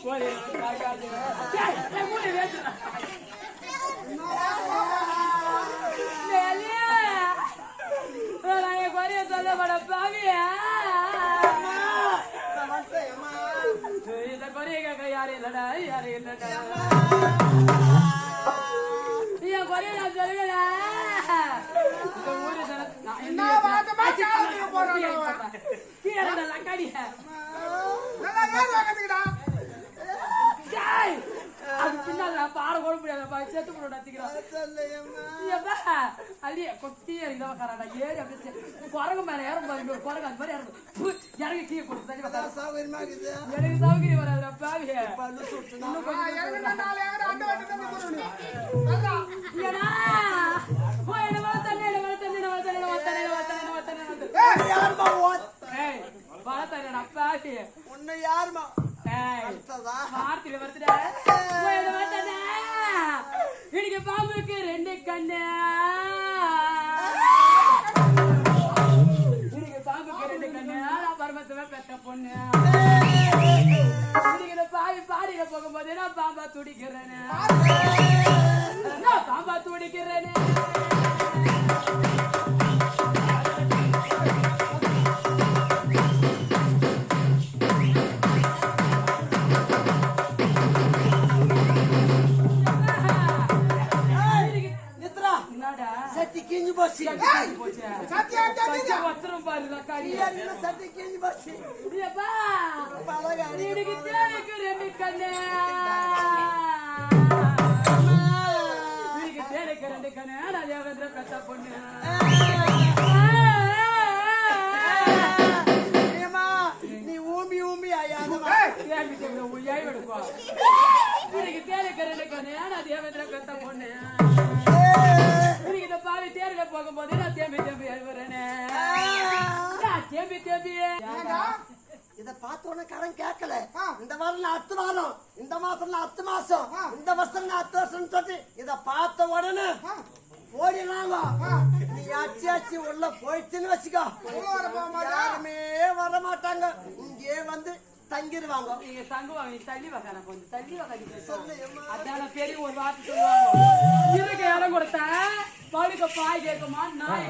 கிடையாது டேய், டேய், மூடி வேச்சுடா. டேய், நான் என் குறைய சொல்ல மாட்ட பாவியா இந்த குறைய கேட்க யாரும் இல்லடா யாரும் இல்லடா என் குறைய நான் சொல்லுங்கடா கூட முடியாதப்பா செத்து போட ஏப்பா, அடியே, கொட்டியே இல்லாம கராடா, ஏறி அப்படியே குரங்கு மேல ஏறும் பாரு, இங்க ஒரு குரங்கு அந்த மாதிரி ஏறும். இறங்கி கீழே. எனக்கு சௌகரியம் வராதுடா, தண்ணிடா, பாவி. ஏய், வார்த்தையில வருதுடா. பாம்புக்கு ரெண்டு கண்ணு. இன்னைக்கு பாம்புக்கு ரெண்டு கண்ணு. நான் பரமத்துவ பெத்த பொண்ணு. இன்னைக்கு இந்த பாவி பாடியில போகும்போது நான் பாம்பா துடிக்கிறேன்னு நான் பாம்பா துடிக்கிறேன்னு கிஞ்சி போச்சு சத்தியா வச்சிரும் பாரு சத்தி கிஞ்சி போச்சு இன்னைக்கு தேவைக்கு ரெண்டு கண்ணு இன்னைக்கு தேவைக்கு ரெண்டு கண்ணு நான் தேவேந்திர பெத்த பொண்ணு நீ ஊம்பி ஊம்பி ஐயாதமா உன் ஏய் எடுப்பா இன்னைக்கு தேவைக்கு ரெண்டு கண்ணு தேவேந்திர பெத்த பொண்ணு போகும்போது நான் தேம்பி தேம்பி எழுவுறேனே நான் தேம்பி தேம்பி ஏண்டா? இத பார்த்த உடனே கடன் கேட்கல. இந்த வாரம் அத்து வாரம் இந்த மாசம் நான் அத்து மாசம். இந்த வருஷம் அத்து வருஷம் சொல்லி இத பார்த்த உடனே ஓடினாங்க. நீ அச்சி அச்சி உள்ள போயிடுச்சுன்னு வச்சுக்கோ? யாருமே வர மாட்டாங்க இங்கே வந்து தங்கிருவாங்க நீங்க தங்குவாங்க நீ தள்ளி வைக்கான கொஞ்சம் தள்ளி வைக்காதீங்க சொல்லு. அதான பெரிய ஒரு வார்த்தை சொல்லுவாங்க இருக்க இடம் கொடுத்தா படுக்க பாய் கேட்குமா நாய்